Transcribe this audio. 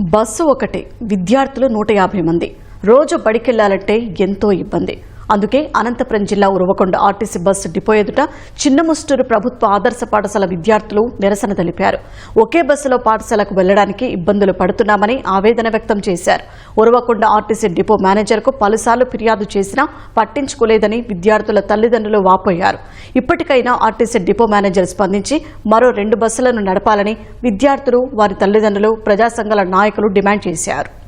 Bus ఒకటే. విద్యార్థులు నూట యాభై మంది. రోజు బడికెళ్ళాలంటే ఎంతో ఇబ్బంది. అందుకే అనంతపురం జిల్లా ఉరవకొండ ఆర్టీసీ బస్సు డిపో ఎదుట చిన్నముస్టూరు ప్రభుత్వ ఆదర్శ పాఠశాల విద్యార్థులు నిరసన తెలిపారు. ఒకే బస్సులో పాఠశాలకు వెళ్ళడానికి ఇబ్బందులు పడుతున్నామని ఆవేదన వ్యక్తం చేశారు. ఉరవకొండ ఆర్టీసీ డిపో మేనేజర్కు పలుసార్లు ఫిర్యాదు చేసినా పట్టించుకోలేదని విద్యార్థుల తల్లిదండ్రులు వాపోయారు. ఇప్పటికైనా ఆర్టీసీ డిపో మేనేజర్ స్పందించి మరో రెండు బస్సులను నడపాలని విద్యార్థులు వారి తల్లిదండ్రులు ప్రజాసంఘాల నాయకులు డిమాండ్ చేశారు.